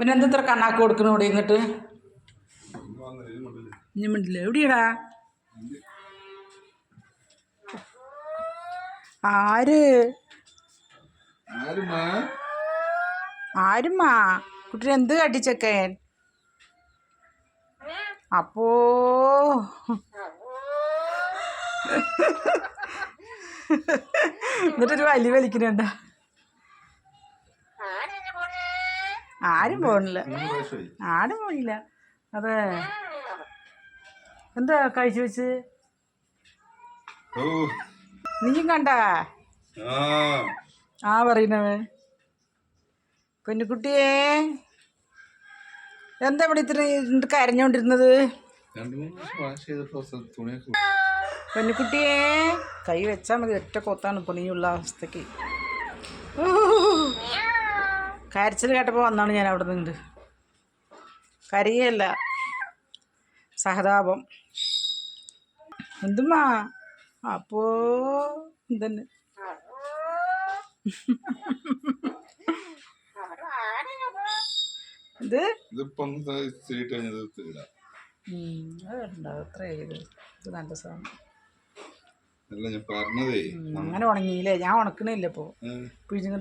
പിന്നെ എന്താ ഇത്ര കണ്ണാക്ക് കൊടുക്കണ ഇവിടെ എന്നിട്ട് ഇനി മിണ്ടില്ല. എവിടെയാടാ? ആര്? ആരുമാ? ആരുമ്മാ കുട്ടി എന്ത് കട്ടിച്ചക്കൻ അപ്പോ? എന്നിട്ടൊരു വലി വലിക്കുന്നുണ്ട? ആരും പോണില്ല. ആരും പോയില്ല അതെ. എന്താ കഴിച്ചു വെച്ച്? നീയും കണ്ട? ആ. പറയുന്നവേ പെണ്ണുകുട്ടിയേ എന്താ ഇവിടെ ഇത്ര കരഞ്ഞോണ്ടിരുന്നത്? പെണ്ണുകുട്ടിയെ കൈ വെച്ചാൽ മതി. ഒറ്റ കൊത്താണ് ഇപ്പോൾ നീയുള്ള അവസ്ഥക്ക് കരച്ചിൽ കേട്ടപ്പോൾ വന്നാണ് ഞാൻ അവിടെ നിന്ന് കരയല്ല. സഹതാപം. എന്തുമാ അപ്പോ എന്തന്നെ ഇത്? ഇതിപ്പോ കഴിഞ്ഞത് അങ്ങനെ ഉണങ്ങിയില്ലേ? ഞാൻ ഉണക്കണില്ല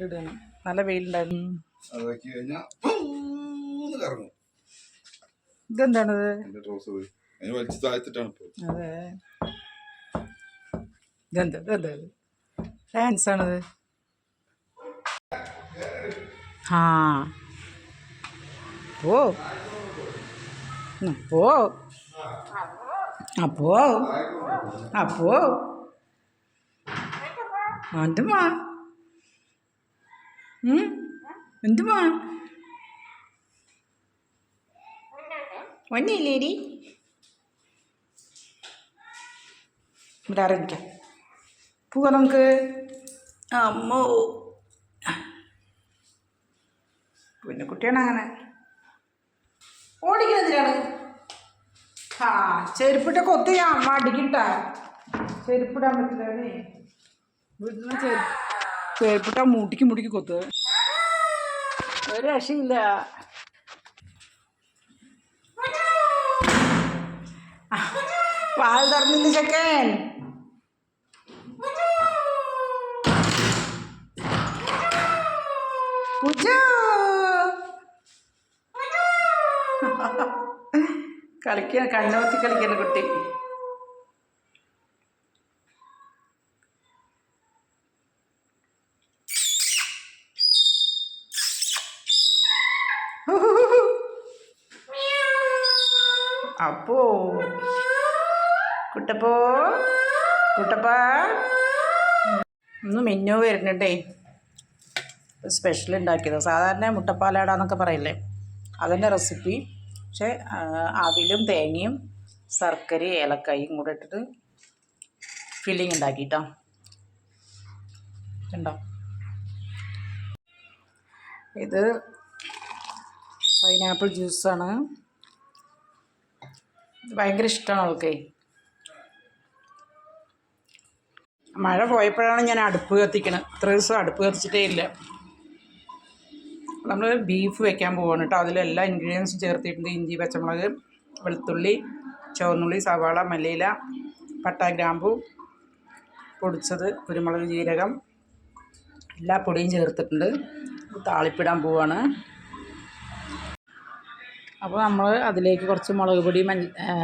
ഇടണം. നല്ല വെയിലുണ്ടായിരുന്നു. അതാക്കി കഴിഞ്ഞാ പൂന്ന് കറങ്ങും. ഇതെന്താണിത്? എന്റെ ട്രൗസർ അതിന് വലിച്ചു താഴ്ത്തിട്ടാണ് അതെ. ഇതെന്താ ഇതെന്താ? ഇത് ഡാൻസ് ആണത്. ആ. പോ. പോ. അപ്പോ അപ്പോ അതുമാ ഉം? എന്തുമാ ഒന്നില്ലേടി ഇവിടെ ഇറങ്ങിക്കാം പോവാ നമുക്ക്. അമ്മോ. പിന്നെ കുട്ടിയാണ് അങ്ങനെ. ഓടിക്കുന്നതിനാണ്. ആ ചെരുപ്പിട്ട കൊത്തി ഞാൻ അമ്മ അടിക്കട്ട. ചെരുപ്പിടാൻ പറ്റില്ലേ വീട്ടിൽ ചെരുപ്പ് ചെരുപ്പിട്ട മുടിക്ക് മുട്ടിക്ക് കൊത്ത് ഒരു രക്ഷയില്ല പാൽ തുറന്നില്ല ചെക്കൻ? കളിക്കാൻ കണ്ണുമത്തി കളിക്കുന്ന കുട്ടി. അപ്പോ കുട്ടപ്പോ കുട്ടപ്പ. ഒന്ന് മെനു വരുന്നുണ്ടേ. സ്പെഷ്യൽ ഉണ്ടാക്കിയത്. സാധാരണ മുട്ടപ്പാലാടാന്നൊക്കെ പറയില്ലേ? അതിന്റെ റെസിപ്പി പക്ഷേ അവിലും തേങ്ങയും ശർക്കരയും ഏലക്കായും കൂടെ ഇട്ടിട്ട് ഫില്ലിങ് ഉണ്ടാക്കിട്ടോ. ഉണ്ടോ ഇത് പൈനാപ്പിൾ ജ്യൂസാണ് ഭയങ്കര ഇഷ്ടമാണ് അവൾക്കേ. മഴ പോയപ്പോഴാണ് ഞാൻ അടുപ്പ് കത്തിക്കണത് ഇത്ര ദിവസം അടുപ്പ് കത്തിച്ചിട്ടേ ഇല്ല. നമ്മൾ ബീഫ് വെക്കാൻ പോവാണ് കേട്ടോ. അതിലെല്ലാ ഇൻഗ്രീഡിയൻസും ചേർത്തിട്ടുണ്ട്. ഇഞ്ചി പച്ചമുളക് വെളുത്തുള്ളി ചുവന്നുള്ളി സവാള മല്ലിയില പട്ട ഗ്രാമ്പു പൊടിച്ചത് കുരുമുളക് ജീരകം എല്ലാ പൊടിയും ചേർത്തിട്ടുണ്ട്. താളിപ്പിടാൻ പോവാണ്. അപ്പോൾ നമ്മൾ അതിലേക്ക് കുറച്ച് മുളക് പൊടി മഞ്ഞ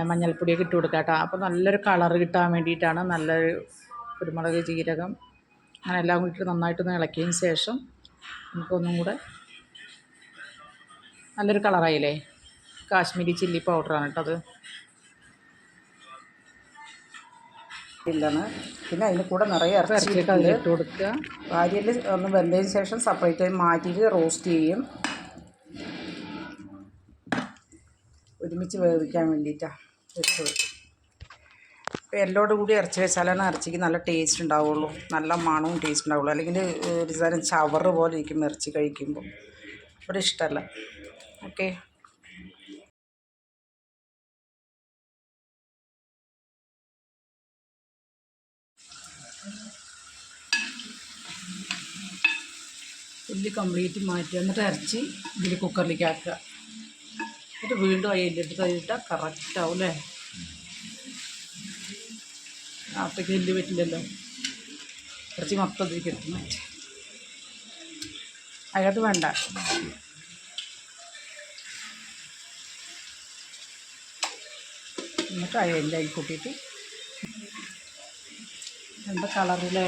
മഞ്ഞൾപ്പൊടിയൊക്കെ ഇട്ട് കൊടുക്കാം കേട്ടോ. അപ്പോൾ നല്ലൊരു കളർ കിട്ടാൻ വേണ്ടിയിട്ടാണ് നല്ലൊരു കുരുമുളക് ജീരകം അങ്ങനെ എല്ലാം കൂടി നന്നായിട്ടൊന്ന് ഇളക്കിയതിന് ശേഷം നമുക്കൊന്നും കൂടെ നല്ലൊരു കളറായില്ലേ കാശ്മീരി ചില്ലി പൗഡറാണ് കേട്ടോ അത്. ഇല്ലാണ് പിന്നെ അതിന് കൂടെ നിറയെ ഇറച്ചി ഇട്ട് കൊടുക്കുക. വാരിയിൽ ഒന്ന് വെന്തതിന് ശേഷം സെപ്പറേറ്റ് ആയി മാറ്റിയിട്ട് റോസ്റ്റ് ചെയ്യും. ഒരുമിച്ച് വേവിക്കാൻ വേണ്ടിയിട്ടാണ് വെച്ചത്. അപ്പോൾ എല്ലോട് കൂടി ഇറച്ചി വെച്ചാലാണ് ഇറച്ചിക്ക് നല്ല ടേസ്റ്റ് ഉണ്ടാവുള്ളൂ. നല്ല മണവും ടേസ്റ്റ് ഉണ്ടാവുള്ളൂ. അല്ലെങ്കിൽ ഒരു തരം ചവറ് പോലെ ഇരിക്കും ഇറച്ചി കഴിക്കുമ്പോൾ. ഇവിടെ ഇഷ്ടമല്ല. ഓക്കെ. വെളുത്തുള്ളി കംപ്ലീറ്റ് മാറ്റി. എന്നിട്ട് ഇറച്ചി ഇതിൽ കുക്കറിലേക്ക് ആക്കുക. എന്നിട്ട് വീണ്ടും അതിലെടുത്ത് കഴിഞ്ഞിട്ടാ കറക്റ്റ് ആവും അല്ലേ? അപ്പോഴേക്ക് എല്ല് പറ്റില്ലല്ലോ. കുറച്ച് മൊത്തം കിട്ടും മാറ്റി. അതിനകത്ത് വേണ്ട. എന്നിട്ട് അതിന്റെ അതിൽ കൂട്ടിയിട്ട് എന്താ കളറില്ലേ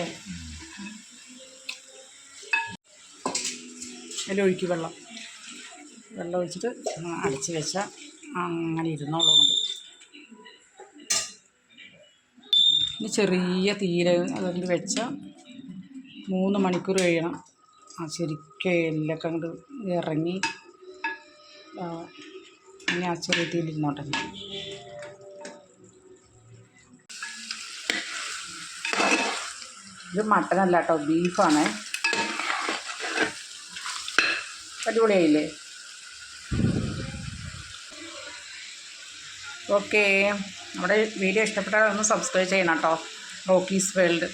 അതിൽ വെള്ളം. വെള്ളം ഒഴിച്ചിട്ട് അടച്ച് വെച്ചാൽ അങ്ങനെ ഇരുന്നോളൂ കൊണ്ട് ഇനി ചെറിയ തീര അതുകൊണ്ട് വെച്ചാൽ മൂന്ന് മണിക്കൂർ കഴിയണം. ആ ശരിക്കും എല്ലൊക്കെ അങ്ങോട്ട് ഇറങ്ങി ഇനി ആ ചെറിയ തീയിലിരുന്നോട്ടെ ഇത് മട്ടനല്ല കേട്ടോ ബീഫാണേ. അടിപൊളിയായില്ലേ? ഓക്കെ. നമ്മുടെ വീഡിയോ ഇഷ്ടപ്പെട്ടാൽ ഒന്ന് സബ്സ്ക്രൈബ് ചെയ്യണം കേട്ടോ. Rockies world.